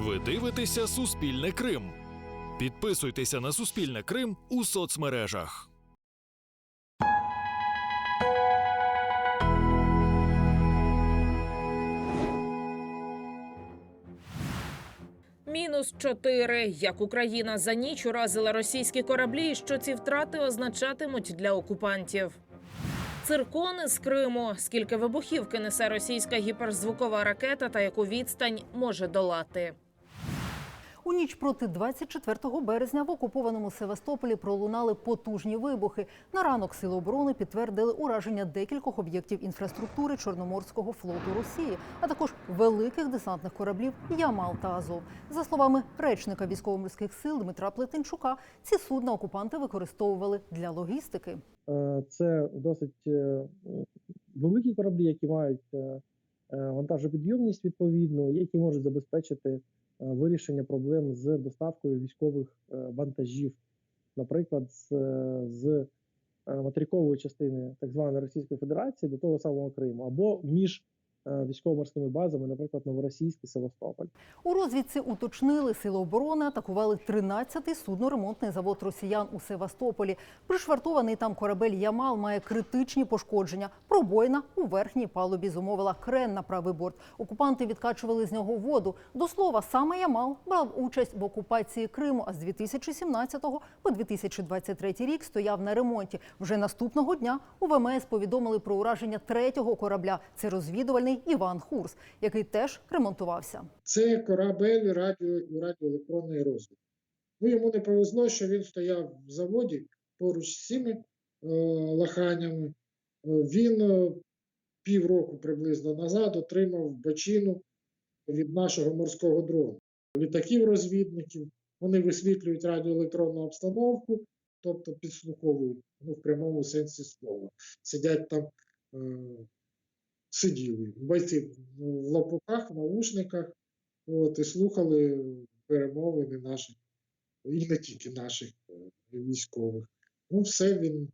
Ви дивитеся Суспільне Крим. Підписуйтеся на Суспільне Крим у соцмережах. Мінус 4. Як Україна за ніч уразила російські кораблі, що ці втрати означатимуть для окупантів. Циркони з Криму. Скільки вибухівки несе російська гіперзвукова ракета та яку відстань може долати? У ніч проти 24 березня в окупованому Севастополі пролунали потужні вибухи. На ранок сили оборони підтвердили ураження декількох об'єктів інфраструктури Чорноморського флоту Росії, а також великих десантних кораблів Ямал та Азов. За словами речника військово-морських сил Дмитра Плетенчука, ці судна окупанти використовували для логістики. Е, Це досить е, великі кораблі, які мають е, вантажопідйомність відповідну, які можуть забезпечити вирішення проблем з доставкою військових е, вантажів, наприклад, з, е, з е, материкової частини так званої Російської Федерації до того самого Криму, або між е, військово-морськими базами, наприклад, Новоросійськ і Севастополь. У розвідці уточнили, сили оборони атакували 13-й судноремонтний завод росіян у Севастополі. Пришвартований там корабель Ямал має критичні пошкодження. Пробоїна у верхній палубі зумовила крен на правий борт. Окупанти відкачували з нього воду. До слова, саме Ямал брав участь в окупації Криму, а з 2017 по 2023 рік стояв на ремонті. Вже наступного дня у ВМС повідомили про ураження третього корабля. Це розвідувальний Іван Хурс, який теж ремонтувався. Це корабель радіо, радіоелектронної розвідки. Ну, йому не повезло, що він стояв в заводі поруч з цими е, лаханями. Е, Він е, півроку приблизно назад отримав бочину від нашого морського дрону. Літаків розвідників. Вони висвітлюють радіоелектронну обстановку, тобто підслуховують ну, в прямому сенсі слова. Сидять там, е, сиділи бойці в лапуках, в наушниках, От, і слухали перемовини наших, і не тільки наших е, військових. Ну, все він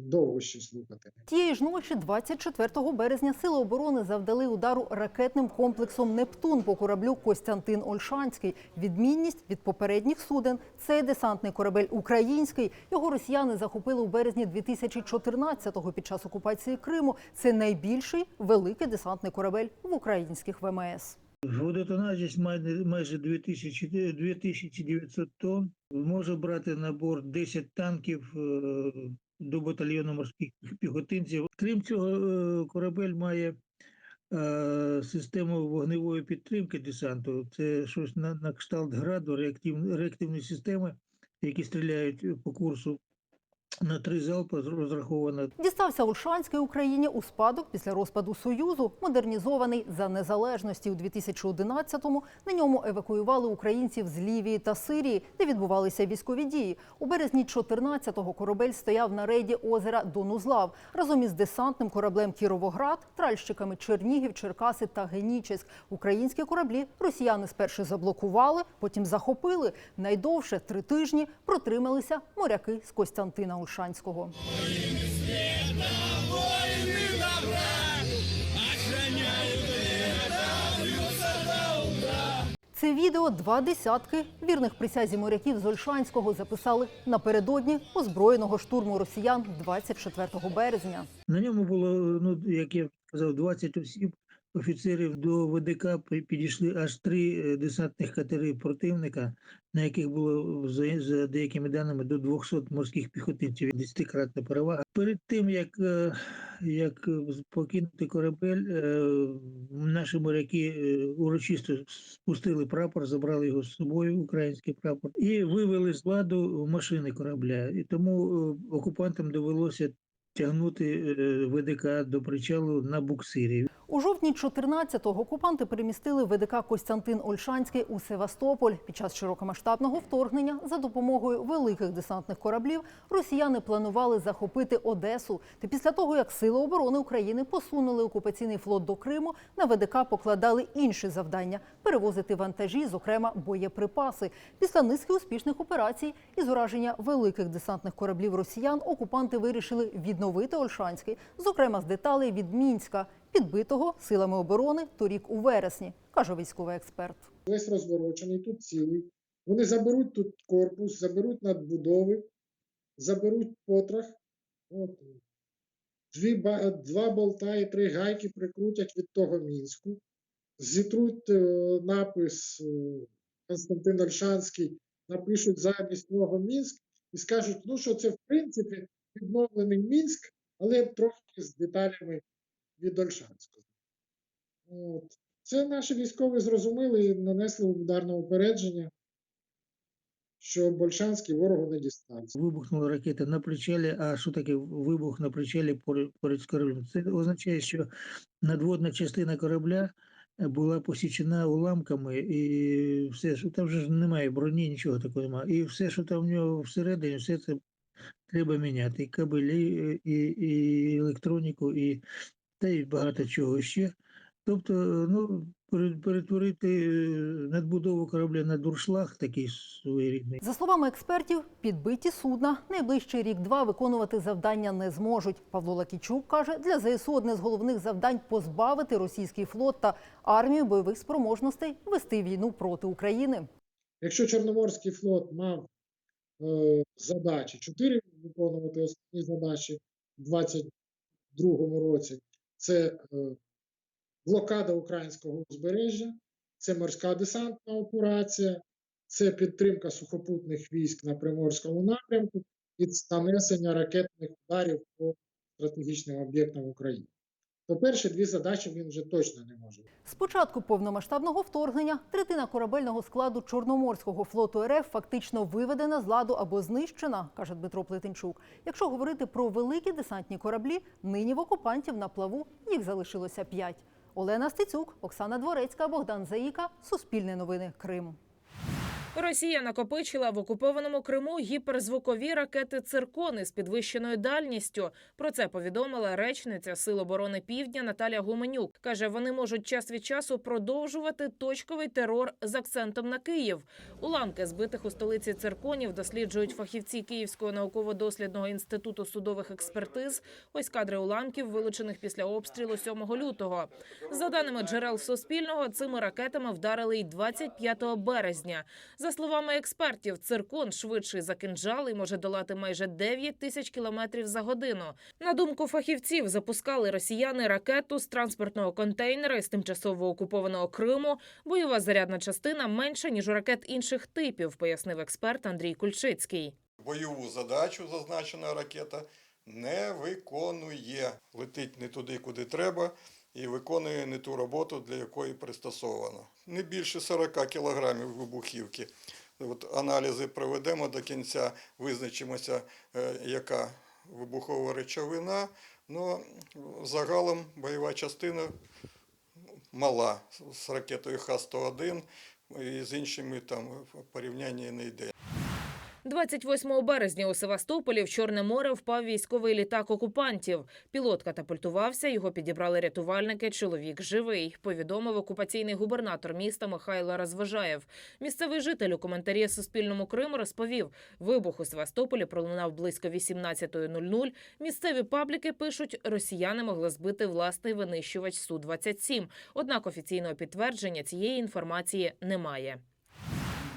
довго ще слухати. Тієї ж ночі, 24 березня, сили оборони завдали удару ракетним комплексом Нептун по кораблю Костянтин Ольшанський. Відмінність від попередніх суден цей десантний корабель український. Його росіяни захопили у березні 2014-го під час окупації Криму. Це найбільший великий десантний корабель в українських ВМС. Водотонажність майже майже 2000, 2900 тонн. Може брати на борт 10 танків е, до батальйону морських піхотинців. Крім цього, е, корабель має е, систему вогневої підтримки десанту. Це щось на, на кшталт граду, реактив, реактивні системи, які стріляють по курсу на три залпи, розрахована Дістався Ольшанський Україні у спадок після розпаду Союзу, модернізований за незалежності у 2011-му. На ньому евакуювали українців з Лівії та Сирії, де відбувалися військові дії. У березні 14-го корабель стояв на рейді озера Донузлав разом із десантним кораблем Кіровоград, тральщиками Чернігів, Черкаси та Генічеськ. Українські кораблі росіяни спершу заблокували, потім захопили. Найдовше три тижні протрималися моряки з Костянтина Ольшанського. Це відео два десятки вірних присязі моряків з Ольшанського записали напередодні озброєного штурму росіян 24 березня. На ньому було, ну як я казав, 20 осіб. Офіцерів до ВДК підійшли аж три е, десантних катери противника, на яких було за, деякими даними до 200 морських піхотинців, 10-кратна перевага. Перед тим як, е, як покинути корабель, е, наші моряки урочисто спустили прапор, забрали його з собою, український прапор, і вивели з ладу машини корабля. І тому окупантам довелося тягнути е, ВДК до причалу на буксирі. У жовтні 14-го окупанти перемістили ВДК Костянтин Ольшанський у Севастополь. Під час широкомасштабного вторгнення за допомогою великих десантних кораблів росіяни планували захопити Одесу. Та після того, як Сили оборони України посунули окупаційний флот до Криму, на ВДК покладали інші завдання перевозити вантажі, зокрема боєприпаси. Після низки успішних операцій із ураження великих десантних кораблів росіян окупанти вирішили відновити Ольшанський, зокрема з деталей від Мінська. підбитого силами оборони торік у вересні, каже військовий експерт. Весь розворочений, тут цілий. Вони заберуть тут корпус, заберуть надбудови, заберуть потрах. От. Дві, два болта і три гайки прикрутять від того Мінську. Зітруть е, напис е, Константин Ольшанський, напишуть замість нього Мінськ і скажуть, ну що це в принципі відновлений Мінськ, але трохи з деталями від Ольшанського. От. Це наші військові зрозуміли і нанесли ударне упередження, що Большанський ворогу не дістанеться. Вибухнула ракета на причалі. А що таке вибух на причалі поряд з кораблем? Це означає, що надводна частина корабля е, була посічена уламками, і все, що там вже немає броні, нічого такого немає. І все, що там в нього всередині, все це треба міняти. І кабелі, і, і електроніку, і та й багато чого ще. Тобто, ну, перетворити е, надбудову корабля на дуршлаг такий своєрідний. За словами експертів, підбиті судна найближчий рік-два виконувати завдання не зможуть. Павло Лакічук каже, для ЗСУ одне з головних завдань позбавити російський флот та армію бойових спроможностей вести війну проти України. Якщо Чорноморський флот мав е, задачі, чотири виконувати основні задачі в 2022 році, це е, блокада українського узбережжя, це морська десантна операція, це підтримка сухопутних військ на Приморському напрямку і нанесення ракетних ударів по стратегічним об'єктам України. То перші дві задачі він вже точно не може. З початку повномасштабного вторгнення третина корабельного складу Чорноморського флоту РФ фактично виведена з ладу або знищена, каже Дмитро Плетенчук. Якщо говорити про великі десантні кораблі, нині в окупантів на плаву їх залишилося п'ять. Олена Стецюк, Оксана Дворецька, Богдан Заїка. Суспільне новини Крим. Росія накопичила в окупованому Криму гіперзвукові ракети «Циркони» з підвищеною дальністю. Про це повідомила речниця Сил оборони Півдня Наталя Гуменюк. каже, вони можуть час від часу продовжувати точковий терор з акцентом на Київ. Уламки збитих у столиці цирконів досліджують фахівці Київського науково-дослідного інституту судових експертиз. Ось кадри уламків, вилучених після обстрілу 7 лютого. За даними джерел Суспільного, цими ракетами вдарили й 25 березня. За словами експертів, циркон швидший за кинджал і може долати майже 9 тисяч кілометрів за годину. На думку фахівців, запускали росіяни ракету з транспортного контейнера із тимчасово окупованого Криму. Бойова зарядна частина менша ніж у ракет інших типів, пояснив експерт Андрій Кульчицький. бойову задачу зазначена ракета не виконує, летить не туди, куди треба, і виконує не ту роботу, для якої пристосована. Не більше 40 кілограмів вибухівки. От аналізи проведемо до кінця, визначимося, е, яка вибухова речовина. Ну, загалом бойова частина мала з ракетою Х-101 і з іншими там порівняння не йде. 28 березня у Севастополі в Чорне море впав військовий літак окупантів. Пілот катапультувався, його підібрали рятувальники. Чоловік живий. Повідомив окупаційний губернатор міста Михайло Розважаєв. Місцевий житель у коментарі Суспільному Криму розповів: вибух у Севастополі пролунав близько 18.00. Місцеві пабліки пишуть, росіяни могли збити власний винищувач су 27 Однак офіційного підтвердження цієї інформації немає.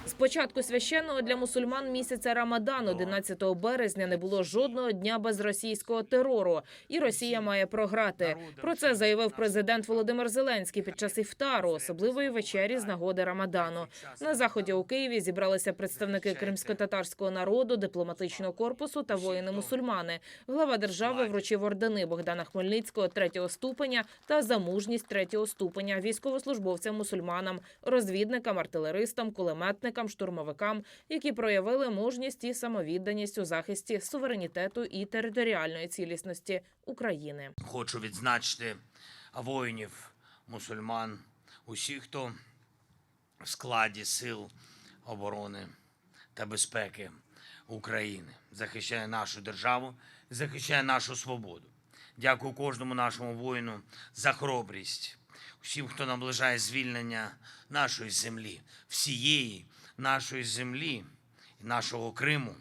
З початку священного для мусульман місяця Рамадан, 11 березня, не було жодного дня без російського терору, і Росія має програти. Про це заявив президент Володимир Зеленський під час іфтару, особливої вечері з нагоди Рамадану. На заході у Києві зібралися представники кримсько-татарського народу, дипломатичного корпусу та воїни-мусульмани. Глава держави вручив ордени Богдана Хмельницького третього ступеня та за мужність третього ступеня військовослужбовцям-мусульманам, розвідникам, артилеристам, кулеметникам, штурмовикам, які проявили мужність і самовідданість у захисті суверенітету і територіальної цілісності України. Хочу відзначити воїнів, мусульман, усіх, хто в складі сил оборони та безпеки України захищає нашу державу, захищає нашу свободу. Дякую кожному нашому воїну за хоробрість, усім, хто наближає звільнення нашої землі, всієї нашої землі нашого Криму.